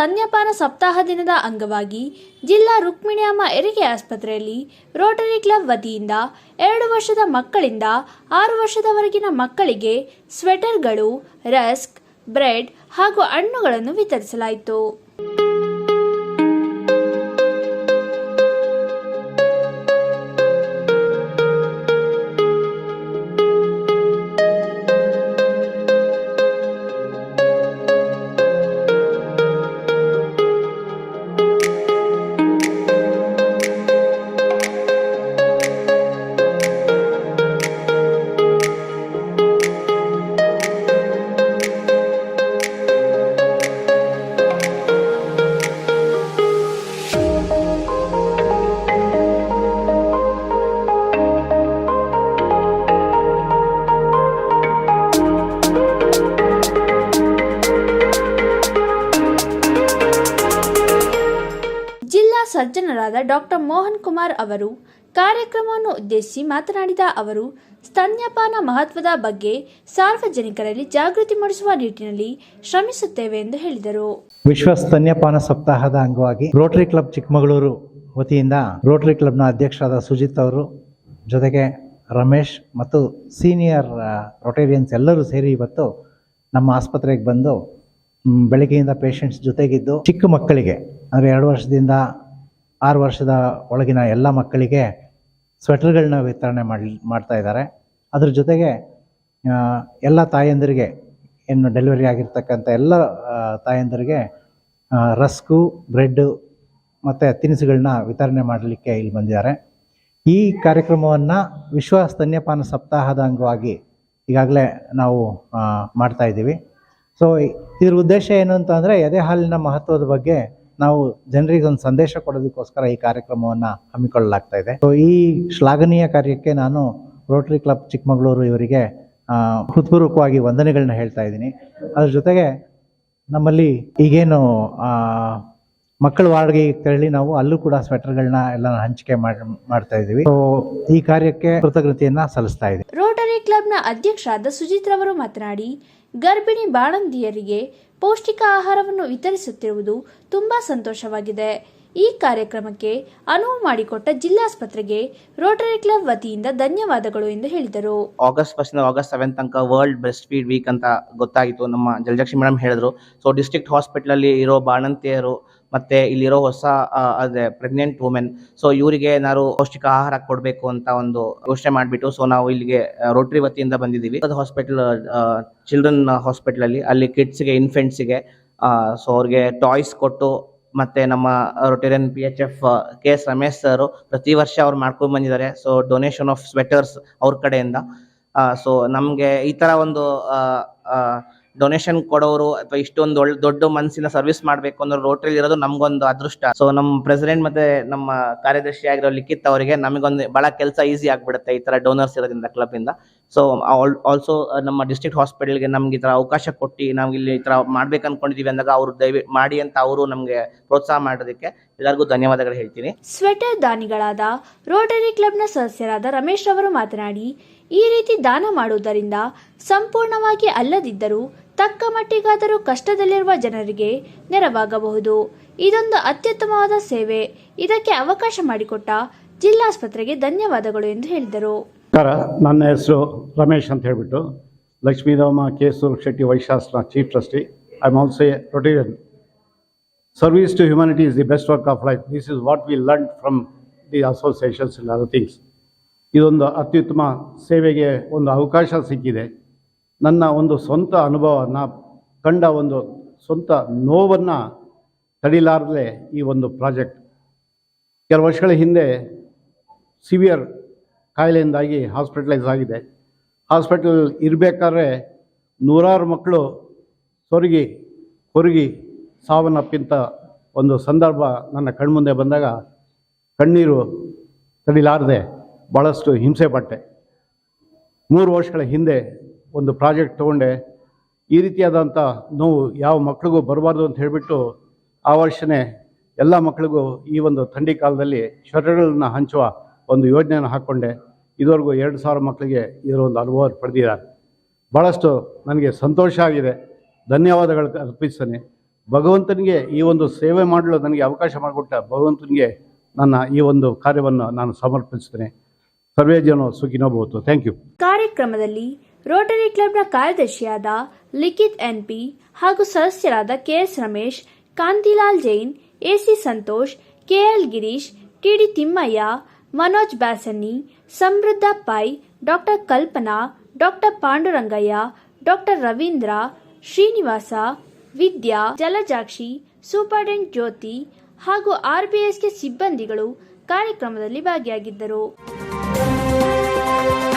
ಸ್ತನ್ಯಪಾನ ಸಪ್ತಾಹ ದಿನದ ಅಂಗವಾಗಿ ಜಿಲ್ಲಾ ರುಕ್ಮಿಣಿಯಮ್ಮ ಹೆರಿಗೆ ಆಸ್ಪತ್ರೆಯಲ್ಲಿ ರೋಟರಿ ಕ್ಲಬ್ ವತಿಯಿಂದ ಎರಡು ವರ್ಷದ ಮಕ್ಕಳಿಂದ ಆರು ವರ್ಷದವರೆಗಿನ ಮಕ್ಕಳಿಗೆ ಸ್ವೆಟರ್ಗಳು, ರಸ್ಕ್, ಬ್ರೆಡ್ ಹಾಗೂ ಹಣ್ಣುಗಳನ್ನು ವಿತರಿಸಲಾಯಿತು. ಸಜ್ಜನರಾದ ಡಾಕ್ಟರ್ ಮೋಹನ್ ಕುಮಾರ್ ಅವರು ಕಾರ್ಯಕ್ರಮವನ್ನು ಉದ್ದೇಶಿಸಿ ಮಾತನಾಡಿದ ಅವರು, ಸ್ತನ್ಯಪಾನ ಮಹತ್ವದ ಬಗ್ಗೆ ಸಾರ್ವಜನಿಕರಲ್ಲಿ ಜಾಗೃತಿ ಮೂಡಿಸುವ ನಿಟ್ಟಿನಲ್ಲಿ ಶ್ರಮಿಸುತ್ತೇವೆ ಎಂದು ಹೇಳಿದರು. ವಿಶ್ವ ಸ್ತನ್ಯಪಾನ ಸಪ್ತಾಹದ ಅಂಗವಾಗಿ ರೋಟರಿ ಕ್ಲಬ್ ಚಿಕ್ಕಮಗಳೂರು ವತಿಯಿಂದ ರೋಟರಿ ಕ್ಲಬ್ನ ಅಧ್ಯಕ್ಷರಾದ ಸುಜಿತ್ ಅವರು ಜೊತೆಗೆ ರಮೇಶ್ ಮತ್ತು ಸೀನಿಯರ್ ರೊಟೇರಿಯನ್ಸ್ ಎಲ್ಲರೂ ಸೇರಿ ಇವತ್ತು ನಮ್ಮ ಆಸ್ಪತ್ರೆಗೆ ಬಂದು ಬೆಳಗ್ಗೆಯಿಂದ ಪೇಷಂಟ್ಸ್ ಜೊತೆಗಿದ್ದು ಚಿಕ್ಕ ಮಕ್ಕಳಿಗೆ, ಅಂದರೆ ಎರಡು ವರ್ಷದಿಂದ ಆರು ವರ್ಷದ ಒಳಗಿನ ಎಲ್ಲ ಮಕ್ಕಳಿಗೆ ಸ್ವೆಟರ್ಗಳನ್ನ ವಿತರಣೆ ಮಾಡಿ, ಮಾಡ್ತಾ ಇದ್ದಾರೆ. ಅದ್ರ ಜೊತೆಗೆ ಎಲ್ಲ ತಾಯಂದಿರಿಗೆ ಏನು ಡೆಲಿವರಿ ಆಗಿರ್ತಕ್ಕಂಥ ಎಲ್ಲ ತಾಯಂದಿರಿಗೆ ರಸ್ಕು, ಬ್ರೆಡ್ಡು ಮತ್ತು ತಿನಿಸುಗಳನ್ನ ವಿತರಣೆ ಮಾಡಲಿಕ್ಕೆ ಇಲ್ಲಿ ಬಂದಿದ್ದಾರೆ. ಈ ಕಾರ್ಯಕ್ರಮವನ್ನು ವಿಶ್ವ ಸ್ತನ್ಯಪಾನ ಸಪ್ತಾಹದ ಅಂಗವಾಗಿ ಈಗಾಗಲೇ ನಾವು ಮಾಡ್ತಾ ಇದ್ದೀವಿ. ಸೊ ಇದ್ರ ಉದ್ದೇಶ ಏನು ಅಂತಂದರೆ ಎದೆ ಹಾಲಿನ ಮಹತ್ವದ ಬಗ್ಗೆ ನಾವು ಜನರಿಗೆ ಒಂದು ಸಂದೇಶ ಕೊಡೋದಕ್ಕೋಸ್ಕರ ಈ ಕಾರ್ಯಕ್ರಮವನ್ನು ಹಮ್ಮಿಕೊಳ್ಳಲಾಗ್ತಾ ಇದೆ. ಸೊ ಈ ಶ್ಲಾಘನೀಯ ಕಾರ್ಯಕ್ಕೆ ನಾನು ರೋಟರಿ ಕ್ಲಬ್ ಚಿಕ್ಕಮಗಳೂರು ಇವರಿಗೆ ಹೃತ್ಪೂರ್ವಕವಾಗಿ ವಂದನೆಗಳನ್ನ ಹೇಳ್ತಾ ಇದ್ದೀನಿ. ಅದ್ರ ಜೊತೆಗೆ ನಮ್ಮಲ್ಲಿ ಈಗೇನು ಮಕ್ಕಳ ವಾರ್ಡ್ಗೆ ತೆರಳಿ ನಾವು ಅಲ್ಲೂ ಕೂಡ ಸ್ವೆಟರ್ಗಳನ್ನ ಎಲ್ಲ ಹಂಚಿಕೆ ಮಾಡಿ ಮಾಡ್ತಾ ಇದೀವಿ ಸೊ ಈ ಕಾರ್ಯಕ್ಕೆ ಕೃತಜ್ಞತೆಯನ್ನ ಸಲ್ಲಿಸ್ತಾ ಇದೆ ರೋಟರಿ ಕ್ಲಬ್ನ ಅಧ್ಯಕ್ಷರಾದ ಸುಜಿತ್ ರವರು ಮಾತನಾಡಿ ಗರ್ಭಿಣಿ ಬಾಣಂತಿಯರಿಗೆ ಪೌಷ್ಟಿಕ ಆಹಾರವನ್ನು ವಿತರಿಸುತ್ತಿರುವುದು ತುಂಬಾ ಸಂತೋಷವಾಗಿದೆ. ಈ ಕಾರ್ಯಕ್ರಮಕ್ಕೆ ಅನುವು ಮಾಡಿಕೊಟ್ಟ ಜಿಲ್ಲಾಸ್ಪತ್ರೆಗೆ ರೋಟರಿ ಕ್ಲಬ್ ವತಿಯಿಂದ ಧನ್ಯವಾದಗಳು ಎಂದು ಹೇಳಿದರು. ಆಗಸ್ಟ್ ಫಸ್ಟ್ ಆಗಸ್ಟ್ ಸೆವೆಂತ್ ತನಕ ವರ್ಲ್ಡ್ ಬ್ರೆಸ್ಟ್ ಫೀಡ್ ವೀಕ್ ಅಂತ ಗೊತ್ತಾಗಿತ್ತು ನಮ್ಮ ಜಲಜಕ್ಷಿ ಮೇಡಮ್ ಹೇಳಿದ್ರು. ಸೊ ಡಿಸ್ಟ್ರಿಕ್ಟ್ ಹಾಸ್ಪಿಟಲ್ ಅಲ್ಲಿ ಇರೋ ಬಾಣಂತಿಯರು ಮತ್ತೆ ಇಲ್ಲಿರೋ ಹೊಸ ಅದೇ ಪ್ರೆಗ್ನೆಂಟ್ ವುಮೆನ್ ಸೊ ಇವರಿಗೆ ಏನಾದ್ರು ಪೌಷ್ಟಿಕ ಆಹಾರ ಕೊಡಬೇಕು ಅಂತ ಒಂದು ಯೋಚನೆ ಮಾಡಿಬಿಟ್ಟು ಸೊ ನಾವು ಇಲ್ಲಿಗೆ ರೋಟ್ರಿ ವತಿಯಿಂದ ಬಂದಿದ್ದೀವಿ. ಅದು ಹಾಸ್ಪಿಟಲ್ ಚಿಲ್ಡ್ರನ್ ಹಾಸ್ಪಿಟಲ್ ಅಲ್ಲಿ ಕಿಡ್ಸ್ಗೆ ಇನ್ಫೆಂಟ್ಸ್ಗೆ ಸೊ ಅವ್ರಿಗೆ ಟಾಯ್ಸ್ ಕೊಟ್ಟು, ಮತ್ತೆ ನಮ್ಮ Rotarian P H F K S Ramesh sir ಪ್ರತಿ ವರ್ಷ ಅವ್ರು ಮಾಡ್ಕೊಂಡು ಬಂದಿದ್ದಾರೆ. ಸೊ ಡೊನೇಷನ್ ಆಫ್ ಸ್ವೆಟರ್ಸ್ ಅವ್ರ ಕಡೆಯಿಂದ. ಸೊ ನಮಗೆ ಈ ತರ ಒಂದು ಡೊನೇಷನ್ ಕೊಡೋರು ಅಥವಾ ಇಷ್ಟೊಂದು ಒಳ್ಳೆ ದೊಡ್ಡ ಮನಸ್ಸಿನ ಸರ್ವಿಸ್ ಮಾಡಬೇಕು ಅನ್ನೋ ರೋಟ್ರಿ ಇರೋದು ನಮಗೊಂದು ಅದೃಷ್ಟ. ಸೊ ನಮ್ಮ ಪ್ರೆಸಿಡೆಂಟ್ ಮತ್ತೆ ನಮ್ಮ ಕಾರ್ಯದರ್ಶಿ ಆಗಿರೋ ಲಿಖಿತ್ ಅವರಿಗೆ ನಮಗೊಂದು ಬಹಳ ಕೆಲಸ ಈಸಿ ಆಗಿಬಿಡುತ್ತೆ ಈ ತರ ಡೋನರ್ಸ್ ಇರೋದ್ರಿಂದ ಕ್ಲಬ್ ಇಂದ. ಸೊ ಆಲ್ಸೋ ನಮ್ಮ ಡಿಸ್ಟ್ರಿಕ್ಟ್ ಹಾಸ್ಪಿಟಲ್ಗೆ ನಮ್ಗೆ ಈ ತರ ಅವಕಾಶ ಕೊಟ್ಟು ನಾವು ಇಲ್ಲಿ ಈ ತರ ಮಾಡ್ಬೇಕು ಅನ್ಕೊಂಡಿದೀವಿ ಅಂದಾಗ ಅವ್ರು ದಯವಿ, ಮಾಡಿ ಅಂತ ಅವರು ನಮಗೆ ಪ್ರೋತ್ಸಾಹ ಮಾಡೋದಕ್ಕೆ ಎಲ್ಲರಿಗೂ ಧನ್ಯವಾದಗಳು ಹೇಳ್ತೀನಿ. ಸ್ವೆಟರ್ ದಾನಿಗಳಾದ ರೋಟರಿ ಕ್ಲಬ್ನ ಸದಸ್ಯರಾದ ರಮೇಶ್ ಅವರು ಮಾತನಾಡಿ ಈ ರೀತಿ ದಾನ ಮಾಡುವುದರಿಂದ ಸಂಪೂರ್ಣವಾಗಿ ಅಲ್ಲದಿದ್ದರೂ ತಕ್ಕ ಮಟ್ಟಿಗಾದರೂ ಕಷ್ಟದಲ್ಲಿರುವ ಜನರಿಗೆ ನೆರವಾಗಬಹುದು. ಇದೊಂದು ಅತ್ಯುತ್ತಮವಾದ ಸೇವೆ. ಇದಕ್ಕೆ ಅವಕಾಶ ಮಾಡಿಕೊಟ್ಟ ಜಿಲ್ಲಾಸ್ಪತ್ರೆಗೆ ಧನ್ಯವಾದಗಳು ಎಂದು ಹೇಳಿದರು. ನನ್ನ ಹೆಸರು ರಮೇಶ್ ಅಂತ ಹೇಳಿಬಿಟ್ಟು Lakshmidhama Kesur Shetty ವೈಶಾಸ್ತ್ರ chief trustee. I am also a Rotarian service to humanity is the best work of life this is what we learn from the associations in other things ಇದೊಂದು ಅತ್ಯುತ್ತಮ ಸೇವೆಗೆ ಒಂದು ಅವಕಾಶ ಸಿಕ್ಕಿದೆ. ನನ್ನ ಒಂದು ಸ್ವಂತ ಅನುಭವವನ್ನು ಕಂಡ ಒಂದು ಸ್ವಂತ ನೋವನ್ನು ತಡಿಲಾರದೆ ಈ ಒಂದು ಪ್ರಾಜೆಕ್ಟ್. ಕೆಲವು ವರ್ಷಗಳ ಹಿಂದೆ ಸಿವಿಯರ್ ಕಾಯಿಲೆಯಿಂದಾಗಿ ಹಾಸ್ಪಿಟಲೈಸ್ ಆಗಿದೆ. ಹಾಸ್ಪಿಟಲ್ ಇರಬೇಕಾದ್ರೆ ನೂರಾರು ಮಕ್ಕಳು ಸೊರಗಿ, ಕೊರಗಿ ಸಾವನ್ನಪ್ಪಿಂತ ಒಂದು ಸಂದರ್ಭ ನನ್ನ ಕಣ್ಮುಂದೆ ಬಂದಾಗ ಕಣ್ಣೀರು ತಡಿಲಾರದೆ ಭಾಳಷ್ಟು ಹಿಂಸೆ ಪಟ್ಟೆ. ಮೂರು ವರ್ಷಗಳ ಹಿಂದೆ ಒಂದು ಪ್ರಾಜೆಕ್ಟ್ ತೊಗೊಂಡೆ. ಈ ರೀತಿಯಾದಂಥ ನೋವು ಯಾವ ಮಕ್ಕಳಿಗೂ ಬರಬಾರ್ದು ಅಂತ ಹೇಳಿಬಿಟ್ಟು ಆ ವರ್ಷನೇ ಎಲ್ಲ ಮಕ್ಕಳಿಗೂ ಈ ಒಂದು ಥಂಡಿ ಕಾಲದಲ್ಲಿ ಶ್ವರಗಳನ್ನು ಹಂಚುವ ಒಂದು ಯೋಜನೆಯನ್ನು ಹಾಕ್ಕೊಂಡೆ ಇದುವರೆಗೂ ಎರಡು ಸಾವಿರ ಮಕ್ಕಳಿಗೆ ಇದರ ಒಂದು ಅನುಭವ ಪಡೆದಿದ್ದಾರೆ. ಭಾಳಷ್ಟು ನನಗೆ ಸಂತೋಷ ಆಗಿದೆ. ಧನ್ಯವಾದಗಳು ಅರ್ಪಿಸ್ತೇನೆ. ಭಗವಂತನಿಗೆ ಈ ಒಂದು ಸೇವೆ ಮಾಡಲು ನನಗೆ ಅವಕಾಶ ಮಾಡಿಕೊಟ್ಟ ಭಗವಂತನಿಗೆ ನನ್ನ ಈ ಒಂದು ಕಾರ್ಯವನ್ನು ನಾನು ಸಮರ್ಪಿಸ್ತೇನೆ. ಸರ್ವೇ ಜನ ಸುಖಿನೋ ಭವತು. ಥ್ಯಾಂಕ್ ಯು ಕಾರ್ಯಕ್ರಮದಲ್ಲಿ ರೋಟರಿ ಕ್ಲಬ್ನ ಕಾರ್ಯದರ್ಶಿಯಾದ ಲಿಖಿತ್ ಎನ್ಪಿ ಹಾಗೂ ಸದಸ್ಯರಾದ KS Ramesh, Kantilal Jain, AC Santosh, KL Girish, TD Thimmaiah, Manoj Byasanni Samruddha Pai doctor Kalpana, doctor Pandurangaiah, doctor Ravindra, Srinivasa, Vidya, Jalajakshi, superintendent Jyothi ಹಾಗೂ ಆರ್ಬಿಎಸ್ಗೆ ಸಿಬ್ಬಂದಿಗಳು ಕಾರ್ಯಕ್ರಮದಲ್ಲಿ ಭಾಗಿಯಾಗಿದ್ದರು. Thank you.